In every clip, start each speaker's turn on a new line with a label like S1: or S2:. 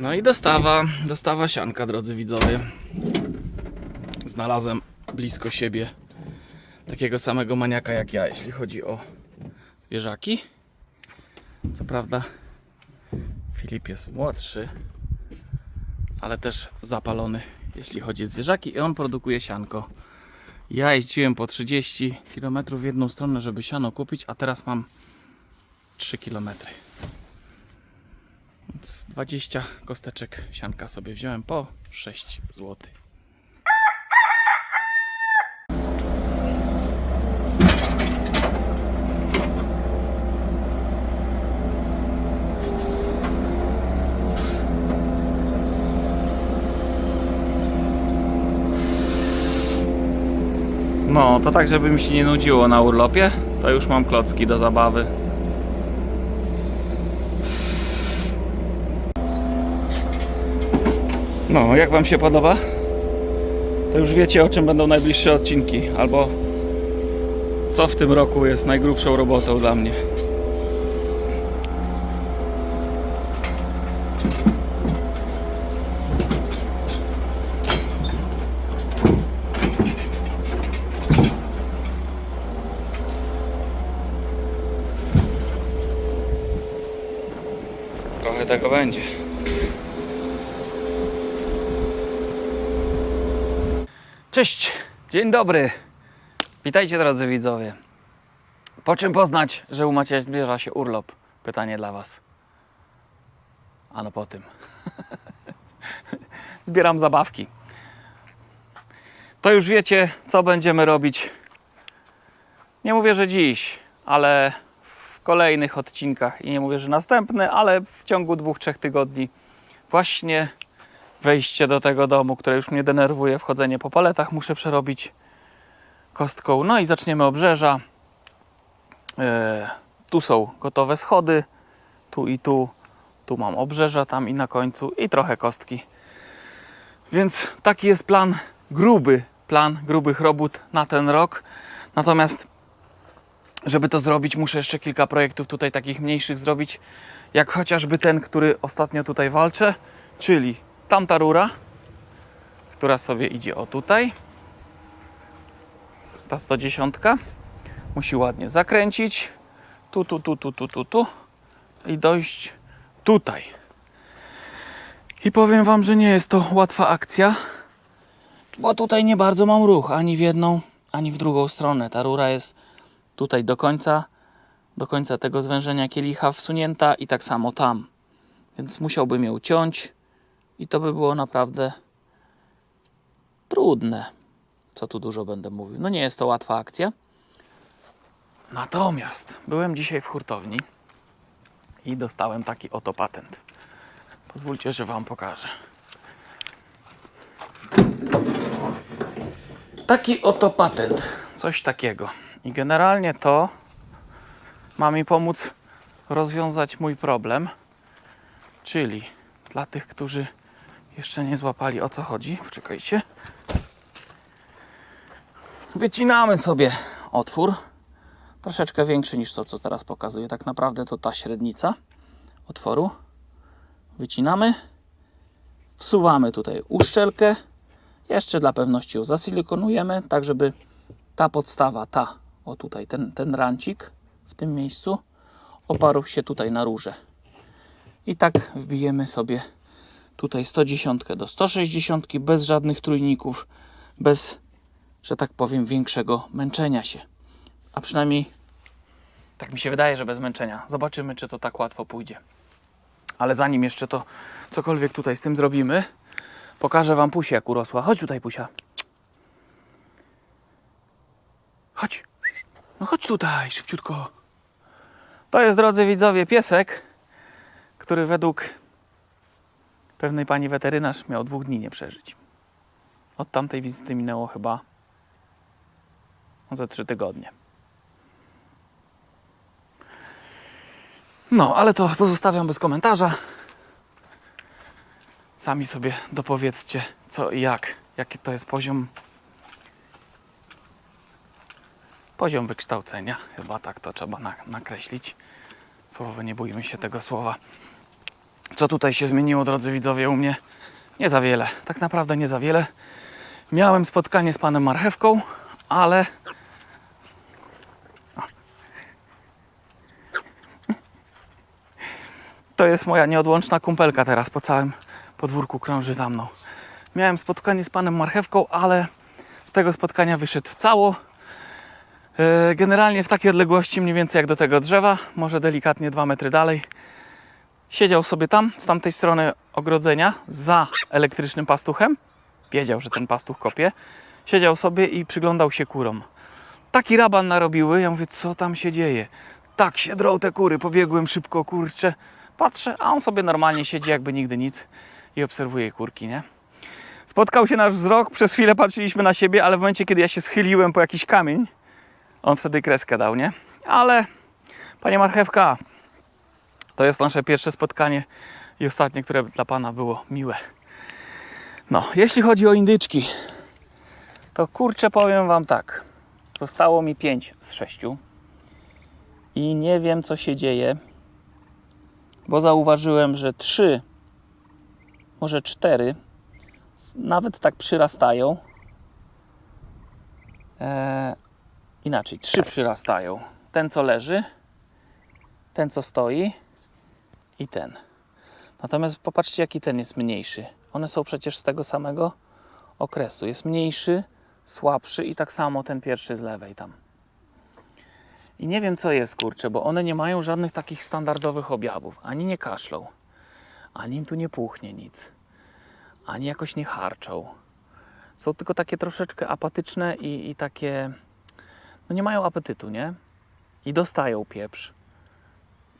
S1: No i dostawa, dostawa sianka, drodzy widzowie. Znalazłem blisko siebie takiego samego maniaka jak ja, jeśli chodzi o zwierzaki. Co prawda Filip jest młodszy, ale też zapalony, jeśli chodzi o zwierzaki i on produkuje sianko. Ja jeździłem po 30 km w jedną stronę, żeby siano kupić, a teraz mam 3 km. Więc 20 kosteczek sianka sobie wziąłem po 6 zł. No, to tak, żeby mi się nie nudziło na urlopie, to już mam klocki do zabawy. No, jak Wam się podoba? To już wiecie, o czym będą najbliższe odcinki, albo co w tym roku jest najgrubszą robotą dla mnie. Trochę tego będzie. Cześć, dzień dobry. Witajcie drodzy widzowie. Po czym poznać, że u Macieja zbliża się urlop? Pytanie dla Was. Ano po tym. Zbieram zabawki. To już wiecie, co będziemy robić. Nie mówię, że dziś, ale w kolejnych odcinkach. I nie mówię, że następny, ale w ciągu dwóch, trzech tygodni właśnie wejście do tego domu, które już mnie denerwuje, wchodzenie po paletach muszę przerobić kostką. No i zaczniemy obrzeża. E, tu są gotowe schody, tu i tu. Tu mam obrzeża, tam i na końcu i trochę kostki. Więc taki jest plan, gruby plan grubych robót na ten rok. Natomiast żeby to zrobić, muszę jeszcze kilka projektów tutaj takich mniejszych zrobić, jak chociażby ten, który ostatnio tutaj walczę, czyli tamta rura, która sobie idzie o tutaj. Ta 110 musi ładnie zakręcić. Tu, tu, tu, tu, tu, tu, tu i dojść tutaj. I powiem Wam, że nie jest to łatwa akcja, bo tutaj nie bardzo mam ruch ani w jedną, ani w drugą stronę. Ta rura jest tutaj do końca, do końca tego zwężenia kielicha wsunięta i tak samo tam. Więc musiałbym ją ciąć i to by było naprawdę trudne. Co tu dużo będę mówił. No nie jest to łatwa akcja. Natomiast byłem dzisiaj w hurtowni i dostałem taki oto patent. Pozwólcie, że Wam pokażę. Taki oto patent. Coś takiego. I generalnie to ma mi pomóc rozwiązać mój problem. Czyli dla tych, którzy jeszcze nie złapali o co chodzi, poczekajcie. Wycinamy sobie otwór. Troszeczkę większy niż to, co teraz pokazuję. Tak naprawdę to ta średnica otworu. Wycinamy. Wsuwamy tutaj uszczelkę. Jeszcze dla pewności ją zasilikonujemy, tak żeby ta podstawa, ta, o tutaj, ten, ten rancik w tym miejscu oparł się tutaj na rurze. I tak wbijemy sobie tutaj 110 do 160 bez żadnych trójników, bez, że tak powiem, większego męczenia się. A przynajmniej tak mi się wydaje, że bez męczenia. Zobaczymy, czy to tak łatwo pójdzie. Ale zanim jeszcze to cokolwiek tutaj z tym zrobimy, pokażę Wam Pusię, jak urosła. Chodź tutaj, Pusia. Chodź. No chodź tutaj, szybciutko. To jest, drodzy widzowie, piesek, który według pewnej pani weterynarz miał dwóch dni nie przeżyć. Od tamtej wizyty minęło chyba ze trzy tygodnie. No, ale to pozostawiam bez komentarza. Sami sobie dopowiedzcie co i jak, jaki to jest poziom poziom wykształcenia. Chyba tak to trzeba na, nakreślić. Słowo, nie bójmy się tego słowa. Co tutaj się zmieniło, drodzy widzowie, u mnie? Nie za wiele. Tak naprawdę nie za wiele. Miałem spotkanie z panem Marchewką, ale To jest moja nieodłączna kumpelka teraz po całym podwórku krąży za mną. Miałem spotkanie z panem Marchewką, ale z tego spotkania wyszedł cało. E, Generalnie w takiej odległości mniej więcej jak do tego drzewa, może delikatnie dwa metry dalej. Siedział sobie tam, z tamtej strony ogrodzenia, za elektrycznym pastuchem. Wiedział, że ten pastuch kopie. Siedział sobie i przyglądał się kurom. Taki raban narobiły, ja mówię, co tam się dzieje? Tak się drą te kury, pobiegłem szybko, kurczę. Patrzę, a on sobie normalnie siedzi, jakby nigdy nic i obserwuje kurki, nie? Spotkał się nasz wzrok, przez chwilę patrzyliśmy na siebie, ale w momencie, kiedy ja się schyliłem po jakiś kamień, on wtedy kreskę dał, nie? Ale, panie Marchewka, to jest nasze pierwsze spotkanie i ostatnie, które dla pana było miłe. No, jeśli chodzi o indyczki, to kurczę powiem wam tak. Zostało mi 5 z 6 i nie wiem, co się dzieje bo zauważyłem, że trzy, może cztery, s- nawet tak przyrastają. Eee, inaczej, trzy przyrastają. Ten, co leży, ten, co stoi i ten. Natomiast popatrzcie, jaki ten jest mniejszy. One są przecież z tego samego okresu. Jest mniejszy, słabszy i tak samo ten pierwszy z lewej tam. I nie wiem co jest, kurczę, bo one nie mają żadnych takich standardowych objawów. Ani nie kaszlą, ani im tu nie puchnie nic, ani jakoś nie harczą. Są tylko takie troszeczkę apatyczne i, i takie. No nie mają apetytu, nie? I dostają pieprz,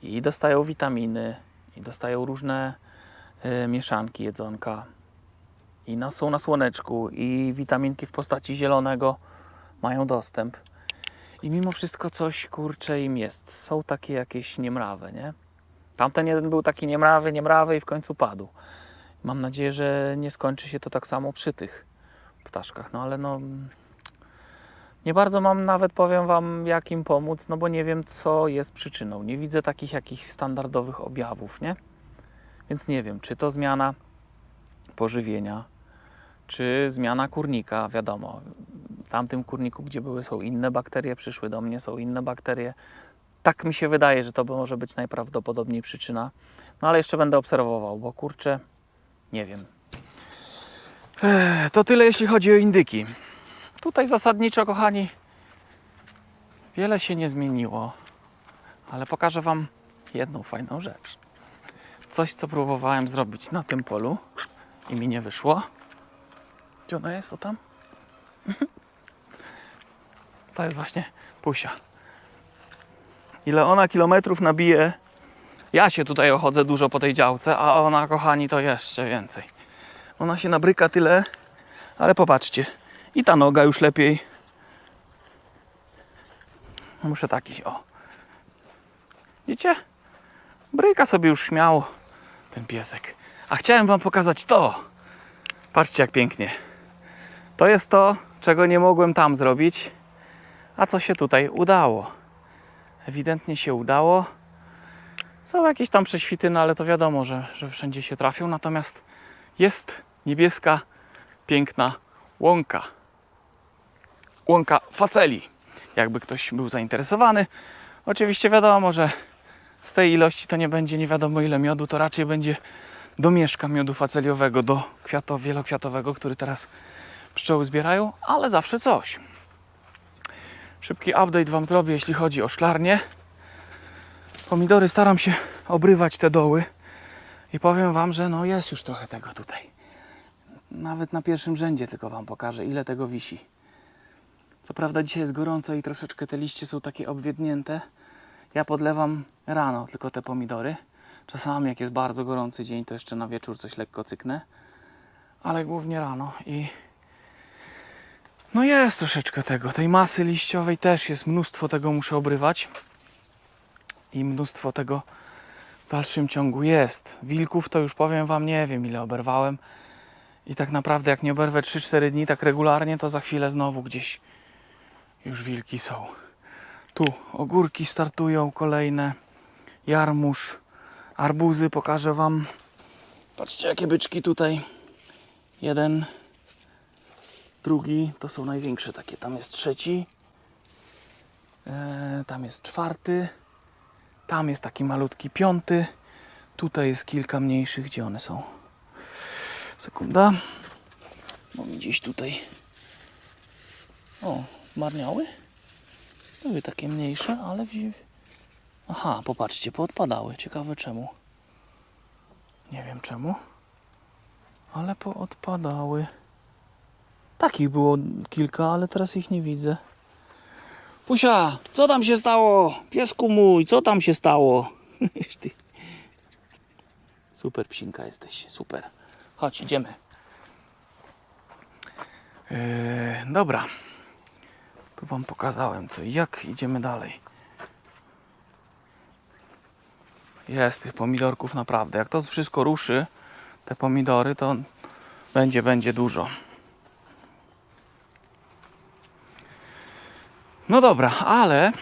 S1: i dostają witaminy, i dostają różne y, mieszanki jedzonka. I są na słoneczku, i witaminki w postaci zielonego mają dostęp. I mimo wszystko coś kurcze im jest. Są takie jakieś niemrawe, nie? Tamten jeden był taki niemrawy, niemrawy i w końcu padł. Mam nadzieję, że nie skończy się to tak samo przy tych ptaszkach. No ale no. Nie bardzo mam nawet, powiem Wam, jak im pomóc, no bo nie wiem, co jest przyczyną. Nie widzę takich jakichś standardowych objawów, nie? Więc nie wiem, czy to zmiana pożywienia, czy zmiana kurnika, wiadomo w tamtym kurniku, gdzie były, są inne bakterie, przyszły do mnie, są inne bakterie. Tak mi się wydaje, że to może być najprawdopodobniej przyczyna. No ale jeszcze będę obserwował, bo kurczę, nie wiem. To tyle, jeśli chodzi o indyki. Tutaj zasadniczo, kochani, wiele się nie zmieniło, ale pokażę Wam jedną fajną rzecz. Coś, co próbowałem zrobić na tym polu i mi nie wyszło. Gdzie ona jest? O tam? To jest właśnie Pusia. Ile ona kilometrów nabije? Ja się tutaj ochodzę dużo po tej działce, a ona, kochani, to jeszcze więcej. Ona się nabryka tyle, ale popatrzcie. I ta noga już lepiej. Muszę taki, o. Widzicie? Bryka sobie już śmiało ten piesek. A chciałem wam pokazać to. Patrzcie jak pięknie. To jest to, czego nie mogłem tam zrobić. A co się tutaj udało? Ewidentnie się udało. Są jakieś tam prześwity, no ale to wiadomo, że, że wszędzie się trafią. Natomiast jest niebieska, piękna łąka. Łąka faceli. Jakby ktoś był zainteresowany. Oczywiście wiadomo, że z tej ilości to nie będzie nie wiadomo ile miodu, to raczej będzie domieszka miodu faceliowego do kwiato wielokwiatowego, który teraz pszczoły zbierają, ale zawsze coś. Szybki update Wam zrobię, jeśli chodzi o szklarnię. Pomidory staram się obrywać te doły i powiem Wam, że no jest już trochę tego tutaj. Nawet na pierwszym rzędzie tylko Wam pokażę, ile tego wisi. Co prawda dzisiaj jest gorąco i troszeczkę te liście są takie obwiednięte. Ja podlewam rano tylko te pomidory. Czasami jak jest bardzo gorący dzień, to jeszcze na wieczór coś lekko cyknę. Ale głównie rano i no jest troszeczkę tego. Tej masy liściowej też jest mnóstwo tego muszę obrywać. I mnóstwo tego w dalszym ciągu jest. Wilków to już powiem wam nie wiem ile oberwałem. I tak naprawdę jak nie oberwę 3-4 dni tak regularnie, to za chwilę znowu gdzieś już wilki są. Tu ogórki startują kolejne. Jarmuż, arbuzy pokażę wam. Patrzcie, jakie byczki tutaj. Jeden, drugi, to są największe takie. Tam jest trzeci, e, tam jest czwarty, tam jest taki malutki piąty. Tutaj jest kilka mniejszych. Gdzie one są? Sekunda. Mam gdzieś tutaj. O, zmarniały? Były takie mniejsze, ale. Aha, popatrzcie, poodpadały. Ciekawe czemu. Nie wiem czemu. Ale poodpadały. Takich było kilka, ale teraz ich nie widzę. Pusia, co tam się stało? Piesku mój, co tam się stało? Super psinka jesteś, super. Chodź, idziemy. Eee, dobra. Tu wam pokazałem co i jak. Idziemy dalej. Jest tych pomidorków naprawdę. Jak to wszystko ruszy, te pomidory, to będzie, będzie dużo. No dobra, ale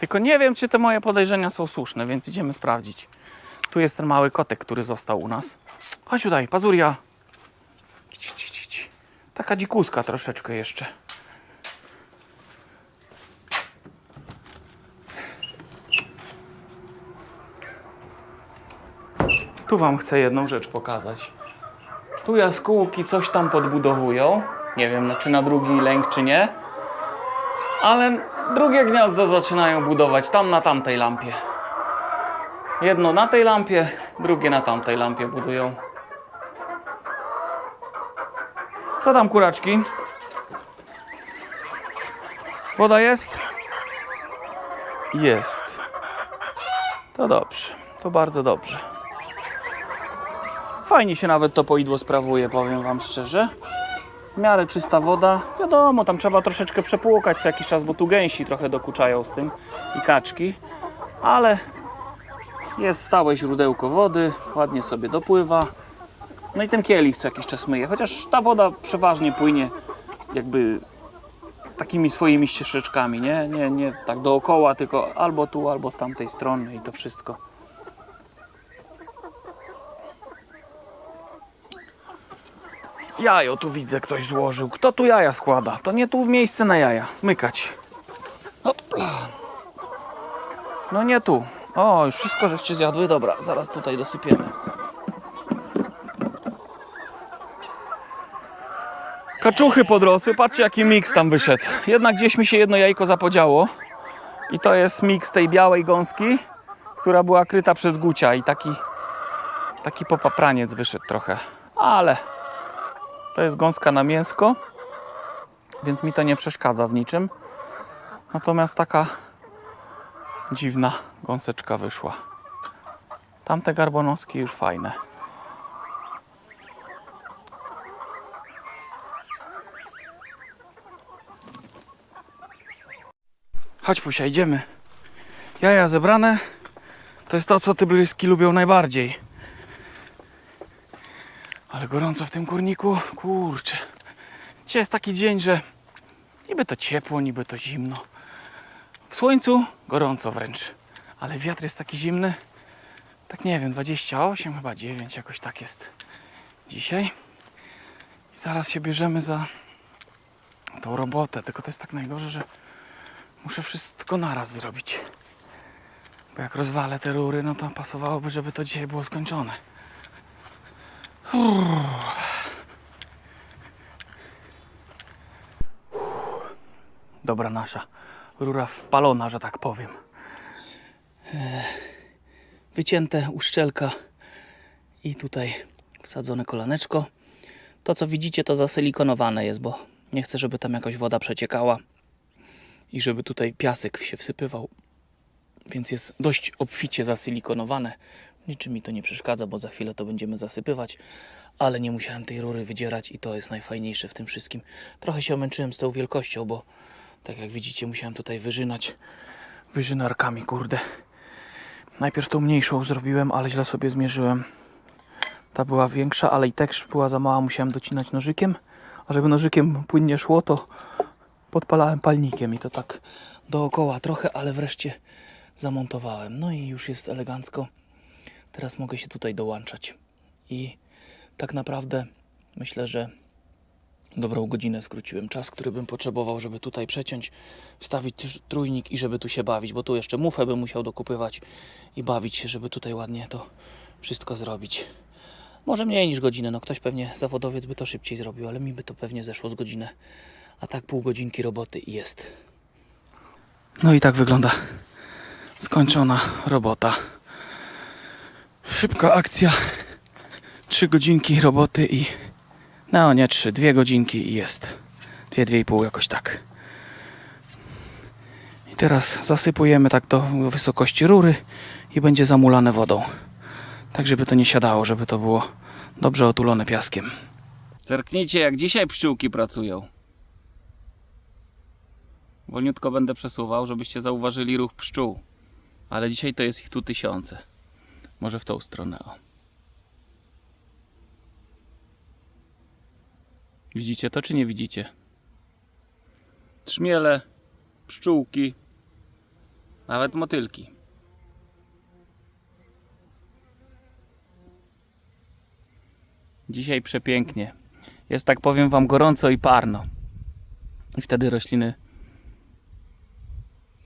S1: tylko nie wiem, czy te moje podejrzenia są słuszne, więc idziemy sprawdzić. Tu jest ten mały kotek, który został u nas. Chodź tutaj, pazuria. Taka dzikuska troszeczkę jeszcze. Tu wam chcę jedną rzecz pokazać. Tu jaskółki coś tam podbudowują. Nie wiem, no, czy na drugi lęk, czy nie. Ale drugie gniazdo zaczynają budować tam na tamtej lampie. Jedno na tej lampie, drugie na tamtej lampie budują. Co tam kuraczki? Woda jest? Jest. To dobrze. To bardzo dobrze. Fajnie się nawet to poidło sprawuje, powiem Wam szczerze. W miarę czysta woda. Wiadomo, tam trzeba troszeczkę przepłukać co jakiś czas, bo tu gęsi trochę dokuczają z tym i kaczki. Ale jest stałe źródełko wody, ładnie sobie dopływa. No i ten kielich co jakiś czas myje, chociaż ta woda przeważnie płynie jakby takimi swoimi ścieżeczkami, nie? Nie, nie tak dookoła, tylko albo tu, albo z tamtej strony i to wszystko. Jajo tu widzę ktoś złożył. Kto tu jaja składa? To nie tu miejsce na jaja. Zmykać. Hopla. No nie tu. O, już wszystko żeście zjadły. Dobra, zaraz tutaj dosypiemy. Kaczuchy podrosły. Patrzcie jaki miks tam wyszedł. Jednak gdzieś mi się jedno jajko zapodziało. I to jest miks tej białej gąski, która była kryta przez gucia i taki taki popapraniec wyszedł trochę. Ale to jest gąska na mięsko, więc mi to nie przeszkadza w niczym. Natomiast taka dziwna gąseczka wyszła. Tamte garbonoski już fajne. Chodź Pusia, idziemy. Jaja zebrane. To jest to, co tybryski lubią najbardziej. Ale gorąco w tym kurniku, kurczę. Dzisiaj jest taki dzień, że niby to ciepło, niby to zimno. W słońcu gorąco wręcz, ale wiatr jest taki zimny. Tak nie wiem, 28, chyba 9, jakoś tak jest dzisiaj. I zaraz się bierzemy za tą robotę, tylko to jest tak najgorzej, że muszę wszystko naraz zrobić. Bo jak rozwalę te rury, no to pasowałoby, żeby to dzisiaj było skończone. Dobra nasza rura wpalona, że tak powiem. Ech, Wycięte uszczelka i tutaj wsadzone kolaneczko. To co widzicie to zasilikonowane jest, bo nie chcę, żeby tam jakoś woda przeciekała i żeby tutaj piasek się wsypywał. Więc jest dość obficie zasilikonowane. Niczym mi to nie przeszkadza, bo za chwilę to będziemy zasypywać, ale nie musiałem tej rury wydzierać i to jest najfajniejsze w tym wszystkim. Trochę się omęczyłem z tą wielkością, bo tak jak widzicie musiałem tutaj wyżynać wyżynarkami, kurde. Najpierw tą mniejszą zrobiłem, ale źle sobie zmierzyłem. Ta była większa, ale i też była za mała, musiałem docinać nożykiem. A żeby nożykiem płynnie szło, to podpalałem palnikiem i to tak dookoła trochę, ale wreszcie zamontowałem. No i już jest elegancko. Teraz mogę się tutaj dołączać. i tak naprawdę myślę, że dobrą godzinę skróciłem czas, który bym potrzebował, żeby tutaj przeciąć, wstawić tr- trójnik i żeby tu się bawić, bo tu jeszcze mufę bym musiał dokupywać i bawić się, żeby tutaj ładnie to wszystko zrobić. Może mniej niż godzinę, no ktoś pewnie zawodowiec by to szybciej zrobił, ale mi by to pewnie zeszło z godzinę. A tak pół godzinki roboty i jest. No i tak wygląda skończona robota. Szybka akcja. Trzy godzinki roboty i no nie trzy, dwie godzinki i jest. Dwie, dwie i pół jakoś tak. I teraz zasypujemy tak do wysokości rury i będzie zamulane wodą. Tak, żeby to nie siadało, żeby to było dobrze otulone piaskiem. Zerknijcie, jak dzisiaj pszczółki pracują. Wolniutko będę przesuwał, żebyście zauważyli ruch pszczół. Ale dzisiaj to jest ich tu tysiące. Może w tą stronę, o. Widzicie to, czy nie widzicie? Trzmiele, pszczółki, nawet motylki. Dzisiaj przepięknie. Jest tak powiem wam gorąco i parno. I wtedy rośliny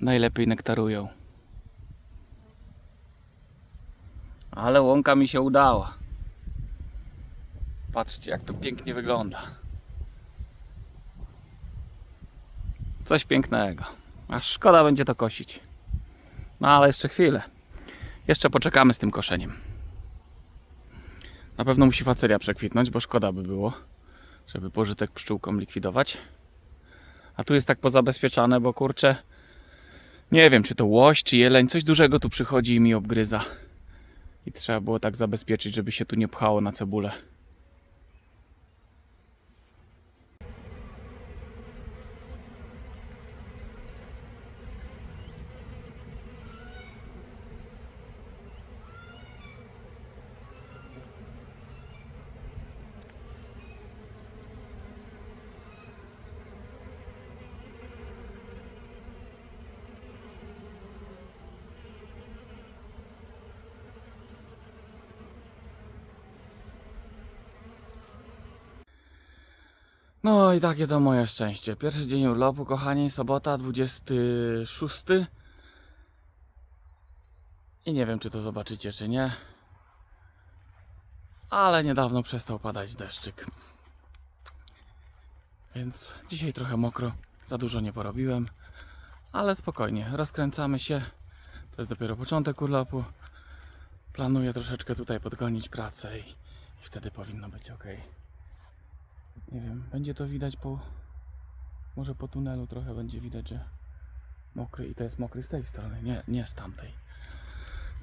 S1: najlepiej nektarują. Ale łąka mi się udała. Patrzcie, jak to pięknie wygląda. Coś pięknego. Aż szkoda będzie to kosić. No ale jeszcze chwilę. Jeszcze poczekamy z tym koszeniem. Na pewno musi facelia przekwitnąć, bo szkoda by było, żeby pożytek pszczółkom likwidować. A tu jest tak pozabezpieczane, bo kurczę, nie wiem, czy to łoś, czy jeleń, coś dużego tu przychodzi i mi obgryza. I trzeba było tak zabezpieczyć, żeby się tu nie pchało na cebulę. No i takie to moje szczęście. Pierwszy dzień urlopu, kochani, sobota, 26. I nie wiem, czy to zobaczycie, czy nie. Ale niedawno przestał padać deszczyk. Więc dzisiaj trochę mokro, za dużo nie porobiłem. Ale spokojnie, rozkręcamy się. To jest dopiero początek urlopu. Planuję troszeczkę tutaj podgonić pracę i, i wtedy powinno być ok. Nie wiem, będzie to widać po. Może po tunelu trochę będzie widać, że mokry i to jest mokry z tej strony, nie, nie z tamtej.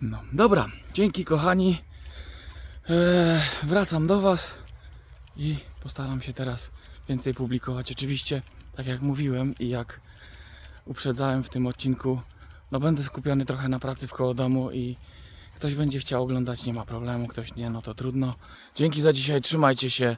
S1: No, dobra, dzięki kochani. Eee, wracam do Was i postaram się teraz więcej publikować. Oczywiście, tak jak mówiłem i jak uprzedzałem w tym odcinku, no będę skupiony trochę na pracy w koło domu i ktoś będzie chciał oglądać, nie ma problemu, ktoś nie, no to trudno. Dzięki za dzisiaj, trzymajcie się